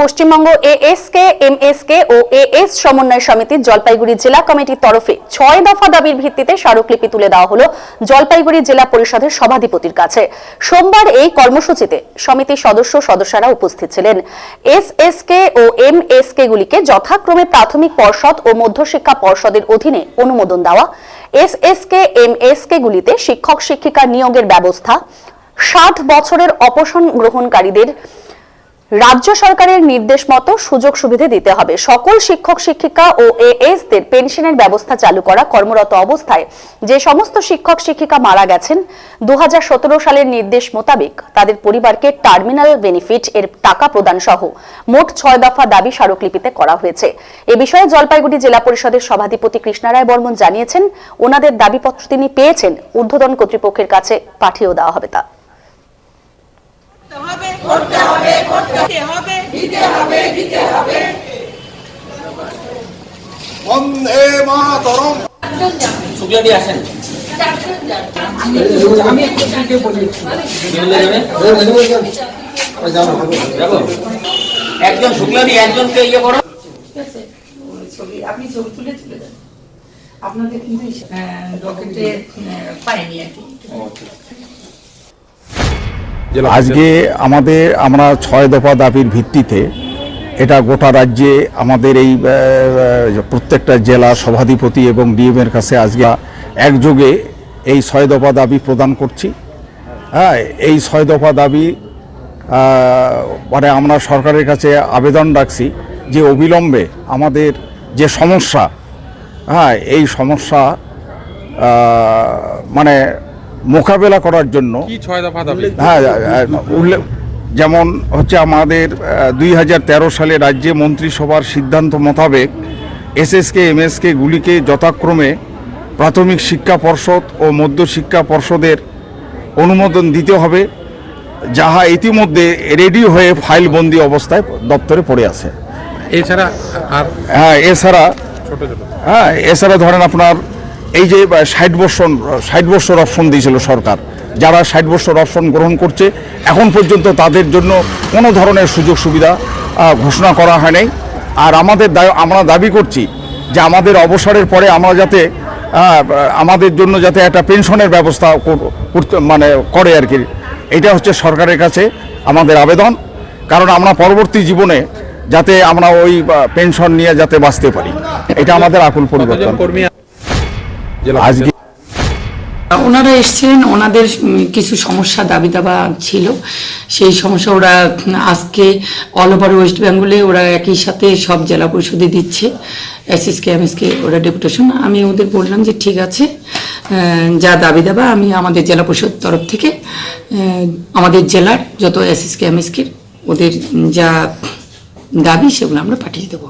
Paschimbanga ASK MSK ও AS সমন্বয় সমিতির জলপাইগুড়ি জেলা কমিটির তরফে ছয় দফা দাবির ভিত্তিতে স্মারকলিপি তুলে দেওয়া হলো জলপাইগুড়ি জেলা পরিষদের সভাধিপতির কাছে। সোমবার এই কর্মসূচিতে সমিতির সদস্য সদস্যরা উপস্থিত ছিলেন। এস এসএসকে ও এম এমএসকে গুলিকে যথাক্রমে প্রাথমিক পর্ষদ ও মধ্যশিক্ষা পর্ষদের অধীনে অনুমোদন দেওয়া। এসএসকে এমএসকে গুলিতে শিক্ষক শিক্ষিকা নিয়োগের ব্যবস্থা। ষাট বছরের অপসন গ্রহণকারীদের রাজ্য সরকারের নির্দেশ মতো সুযোগ সুবিধা দিতে হবে। সকল শিক্ষক, শিক্ষিকা ও এএস দের পেনশনের ব্যবস্থা চালু করা কর্মরত অবস্থায় যে সমস্ত শিক্ষক, শিক্ষিকা মারা গেছেন দু সালের নির্দেশ মোতাবেক তাদের পরিবারকে টার্মিনাল বেনিফিট এর টাকা প্রদান সহ মোট ছয় দফা দাবি স্মারকলিপিতে করা হয়েছে। এ বিষয়ে জলপাইগুড়ি জেলা পরিষদের সভাধিপতি কৃষ্ণা রায় বর্মন জানিয়েছেন, ওনাদের দাবিপত্র তিনি পেয়েছেন, ঊর্ধ্বতন কর্তৃপক্ষের কাছে পাঠিয়েও দেওয়া হবে তা। করতে হবে করতে হবে দিতে হবে দিতে হবে বন্দে মাতরম। শুক্লাদি আসেন। যাব? একজন শুক্লাদি একজনকে ইয়ে করো। ছবি আপনি ছবি তুলে তুলে দেন। আপনাদের কিন্তু ডকেটে পাইনি আর কি। আজকে আমাদের, আমরা ছয় দফা দাবির ভিত্তিতে এটা গোটা রাজ্যে আমাদের এই প্রত্যেকটা জেলা সভাধিপতি এবং ডিএমের কাছে আজকে একযোগে এই ছয় দফা দাবি প্রদান করছি। হ্যাঁ এই ছয় দফা দাবি মানে আমরা সরকারের কাছে আবেদন রাখছি যে অবিলম্বে আমাদের যে সমস্যা হ্যাঁ এই সমস্যা মানে মোকাবেলা করার জন্য দফা দাবি? হ্যাঁ উল্লেখ যেমন হচ্ছে আমাদের দুই হাজার তেরো সালে রাজ্যে মন্ত্রিসভার সিদ্ধান্ত মোতাবেক এসএসকে এমএসকে গুলিকে যথাক্রমে প্রাথমিক শিক্ষা পর্ষদ ও মধ্য শিক্ষা পর্ষদের অনুমোদন দিতে হবে যাহা ইতিমধ্যে রেডি হয়ে ফাইলবন্দি অবস্থায় দপ্তরে পড়ে আছে। এছাড়া হ্যাঁ এছাড়া ছোট ছোট। হ্যাঁ এছাড়া ধরেন আপনার এই যে ষাট বছর ষাট বছর অপশন দিয়েছিল সরকার। যারা ষাট বছর অপশন গ্রহণ করছে, এখন পর্যন্ত তাদের জন্য কোনো ধরনের সুযোগ সুবিধা ঘোষণা করা হয় নাই। আর আমাদের দা- আমরা দাবি করছি যে আমাদের অবসরের পরে আমরা যাতে আমাদের জন্য যাতে একটা পেনশনের ব্যবস্থা মানে করে আর কি। এটা হচ্ছে সরকারের কাছে আমাদের আবেদন। কারণ আমরা পরবর্তী জীবনে যাতে আমরা ওই পেনশন নিয়ে যাতে বাঁচতে পারি। এটা আমাদের আকুল পরিবর্তন। আজকে ওনারা এসেছিলেন ওনাদের কিছু সমস্যা দাবি দাবা ছিল। সেই সমস্যা ওরা আজকে অল ওভার ওয়েস্ট বেঙ্গলে ওরা একই সাথে সব জেলা পরিষদে দিচ্ছে। এসএসকে এমএসকে ওরা ডেপুটেশন আমি ওদের বললাম যে ঠিক আছে যা দাবি দাবা আমি আমাদের জেলা পরিষদ তরফ থেকে আমাদের জেলার যত এসএসকে এমএসকে ওদের যা দাবি সেগুলো আমরা পাঠিয়ে দেবো।